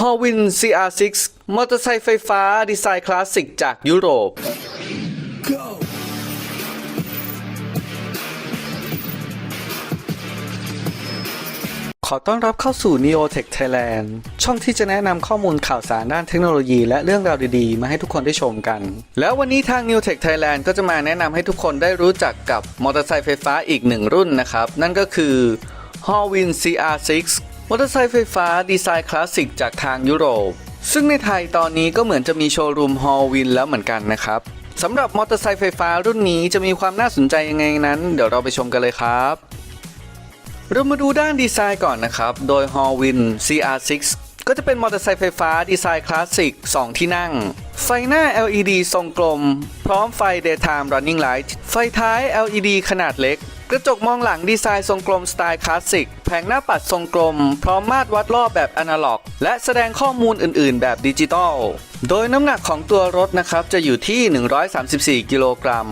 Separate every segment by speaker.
Speaker 1: ฮอวิน CR6 มอเตอร์ไซค์ไฟฟ้า ดีไซน์คลาสสิกจากยุโรป ขอต้อนรับเข้าสู่ Neotech Thailand ช่องที่จะแนะนำข้อมูลข่าวสารด้านเทคโนโลยีและเรื่องราวดีๆ มาให้ทุกคนได้ชมกัน แล้ววันนี้ทาง Neotech Thailand ก็จะมาแนะนำให้ทุกคนได้รู้จักกับมอเตอร์ไซค์ไฟฟ้าอีกหนึ่งรุ่นนะครับ นั่นก็คือ Horwin CR6 มอเตอร์ไซค์ไฟฟ้าดีไซน์คลาสสิกจากทางยุโรป ซึ่งในไทยตอนนี้ก็เหมือนจะมีโชว์รูม Horwin แล้วเหมือนกันนะครับสำหรับมอเตอร์ไซค์ไฟฟ้ารุ่นนี้จะมีความน่าสนใจยังไงนั้น เดี๋ยวเราไปชมกันเลยครับ เรามาดูด้านดีไซน์ก่อนนะครับ โดย Horwin CR6 ก็จะเป็นมอเตอร์ไซค์ไฟฟ้าดีไซน์คลาสสิก 2 ที่นั่ง ไฟหน้า LED ทรงกลม พร้อมไฟ Daytime Running Light ไฟท้าย LED ขนาดเล็ก กระจกมองหลังดีไซน์ทรงกลมสไตล์คลาสสิก แผงหน้าปัดทรงกลม พร้อมมาตรวัดรอบแบบอนาล็อก และแสดงข้อมูลอื่น ๆ แบบดิจิตอล โดยน้ำหนักของตัวรถนะครับ จะอยู่ที่ 134 กิโลกรัม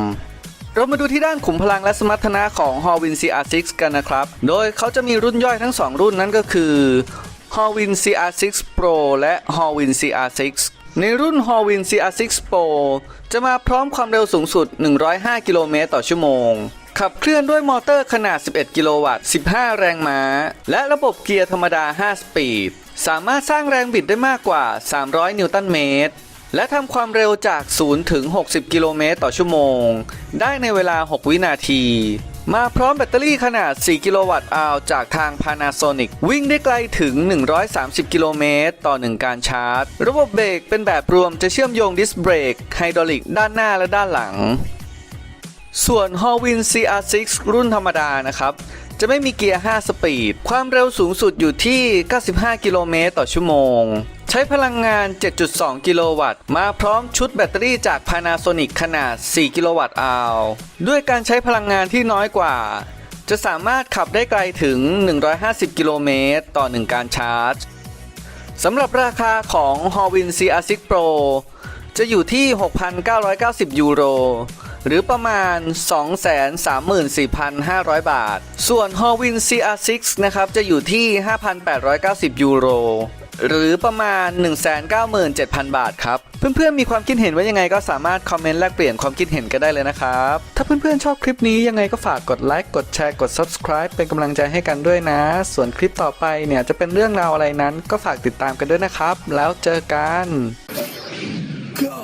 Speaker 1: เรามาดูที่ด้านขุมพลังและสมรรถนะของ Horwin CR6 กันนะครับ โดยเขาจะมีรุ่นย่อยทั้ง 2 รุ่นนั้นก็คือ Horwin CR6 Pro และ Horwin CR6 ในรุ่น Horwin CR6 Pro จะมาพร้อมความเร็วสูงสุด 105 กิโลเมตรต่อชั่วโมง ขับเคลื่อนด้วยมอเตอร์ขนาด 11 กิโลวัตต์ 15 แรงม้า และระบบเกียร์ธรรมดา 5 สปีด สามารถสร้างแรงบิดได้มากกว่า 300 นิวตันเมตร และทำความเร็วจาก 0 ถึง 60 กิโลเมตรต่อชั่วโมง ได้ในเวลา 6 วินาที มาพร้อมแบตเตอรี่ขนาด 4 กิโลวัตต์อาวจากทาง Panasonic วิ่งได้ไกลถึง 130 กิโลเมตรต่อ 1 การชาร์จ ระบบเบรกเป็นแบบรวมจะเชื่อมโยงดิสเบรกไฮดรอลิกด้านหน้าและด้านหลัง ส่วน Horwin CR6 รุ่นธรรมดานะครับ จะไม่มีเกียร์ 5 สปีด ความเร็วสูงสุดอยู่ที่ 95 กิโลเมตรต่อชั่วโมง ใช้พลังงาน 7.2 กิโลวัตต์ มาพร้อมชุดแบตเตอรี่จาก Panasonic ขนาด 4 กิโลวัตต์อาวด้วยการใช้พลังงานที่น้อยกว่า จะสามารถขับได้ไกลถึง 150 กิโลเมตรต่อ 1 การชาร์จสำหรับราคาของ Horwin CR6 Pro จะอยู่ที่ 6,990 ยูโร หรือประมาณ 234,500 บาท ส่วน Horwin CR6 นะครับ จะอยู่ที่ 5,890 ยูโรหรือประมาณ 197,000 บาทครับ เพื่อนๆ มีความคิดเห็นว่ายังไงก็สามารถคอมเมนต์แลกเปลี่ยนความคิดเห็นกันได้เลยนะครับ ถ้าเพื่อนๆ ชอบคลิปนี้ยังไงก็ฝากกดไลค์กดแชร์กด subscribe เป็นกำลังใจให้กันด้วยนะ ส่วนคลิปต่อไปเนี่ยจะเป็นเรื่องราวอะไรนั้นก็ฝากติดตามกันด้วยนะครับ แล้วเจอกัน
Speaker 2: go.